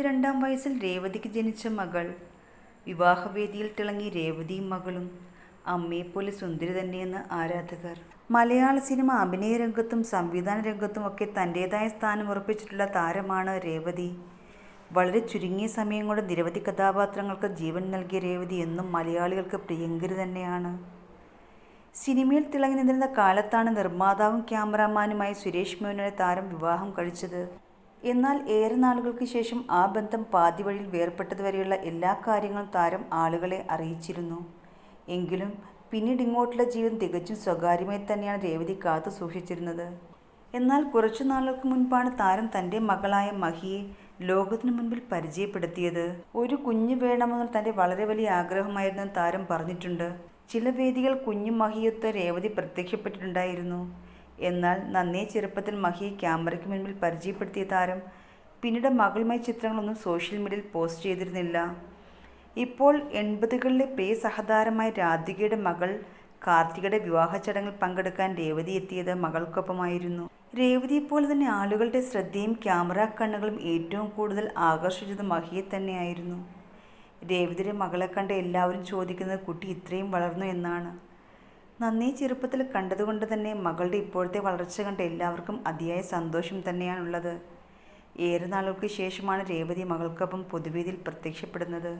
ഇരുപത്തിരണ്ടാം വയസ്സിൽ രേവതിക്ക് ജനിച്ച മകൾ. വിവാഹവേദിയിൽ തിളങ്ങി രേവതിയും മകളും. അമ്മയെപ്പോലെ സുന്ദരി തന്നെയെന്ന് ആരാധകർ. മലയാള സിനിമ അഭിനയ രംഗത്തും സംവിധാന രംഗത്തും ഒക്കെ തന്റേതായ സ്ഥാനം ഉറപ്പിച്ചിട്ടുള്ള താരമാണ് രേവതി. വളരെ ചുരുങ്ങിയ സമയം കൊണ്ട് നിരവധി കഥാപാത്രങ്ങൾക്ക് ജീവൻ നൽകിയ രേവതി എന്നും മലയാളികൾക്ക് പ്രിയങ്കരി തന്നെയാണ്. സിനിമയിൽ തിളങ്ങി നിന്നിരുന്ന കാലത്താണ് നിർമ്മാതാവും ക്യാമറാമാനുമായി സുരേഷ് മേനോനെ താരം വിവാഹം കഴിച്ചത്. എന്നാൽ ഏറെ നാളുകൾക്ക് ശേഷം ആ ബന്ധം പാതിവഴിയിൽ വേർപെട്ടതുവരെയുള്ള എല്ലാ കാര്യങ്ങളും താരം ആളുകളെ അറിയിച്ചിരുന്നു. എങ്കിലും പിന്നീട് ഇങ്ങോട്ടുള്ള ജീവൻ തികച്ചും സ്വകാര്യമായി തന്നെയാണ് രേവതി കാത്തു സൂക്ഷിച്ചിരുന്നത്. എന്നാൽ കുറച്ചു നാളുകൾക്ക് മുൻപാണ് താരം തന്റെ മകളായ മഹിയെ ലോകത്തിനു മുൻപിൽ പരിചയപ്പെടുത്തിയത്. ഒരു കുഞ്ഞ് വേണമെന്ന് തന്റെ വളരെ വലിയ ആഗ്രഹമായിരുന്നു താരം പറഞ്ഞിട്ടുണ്ട്. ചില വേദികൾ കുഞ്ഞു മഹിയൊത്ത് രേവതി പ്രത്യക്ഷപ്പെട്ടിട്ടുണ്ടായിരുന്നു. എന്നാൽ നന്നേ ചെറുപ്പത്തിൽ മഹിയെ ക്യാമറയ്ക്ക് മുൻപിൽ പരിചയപ്പെടുത്തിയ താരം പിന്നീട് മകളുമായി ചിത്രങ്ങളൊന്നും സോഷ്യൽ മീഡിയയിൽ പോസ്റ്റ് ചെയ്തിരുന്നില്ല. ഇപ്പോൾ എൺപതുകളിലെ പ്രിയ സഹതാരമായ രാധികയുടെ മകൾ കാർത്തികയുടെ വിവാഹ ചടങ്ങിൽ പങ്കെടുക്കാൻ രേവതി എത്തിയത് മകൾക്കൊപ്പമായിരുന്നു. രേവതിയെപ്പോലെ തന്നെ ആളുകളുടെ ശ്രദ്ധയും ക്യാമറ കണ്ണുകളും ഏറ്റവും കൂടുതൽ ആകർഷിച്ചത് മഹിയെ തന്നെയായിരുന്നു. രേവതിയുടെ മകളെ കണ്ട് എല്ലാവരും ചോദിക്കുന്നത് കുട്ടി ഇത്രയും വളർന്നു എന്നാണ്. നന്നേ ചെറുപ്പത്തിൽ കണ്ടതുകൊണ്ട് തന്നെ മകളുടെ ഇപ്പോഴത്തെ വളർച്ച കണ്ട എല്ലാവർക്കും അതിയായ സന്തോഷം തന്നെയാണുള്ളത്. ഏറെ നാളുകൾക്ക് ശേഷമാണ് രേവതി മകൾക്കൊപ്പം പൊതുവേദിയിൽ പ്രത്യക്ഷപ്പെടുന്നത്.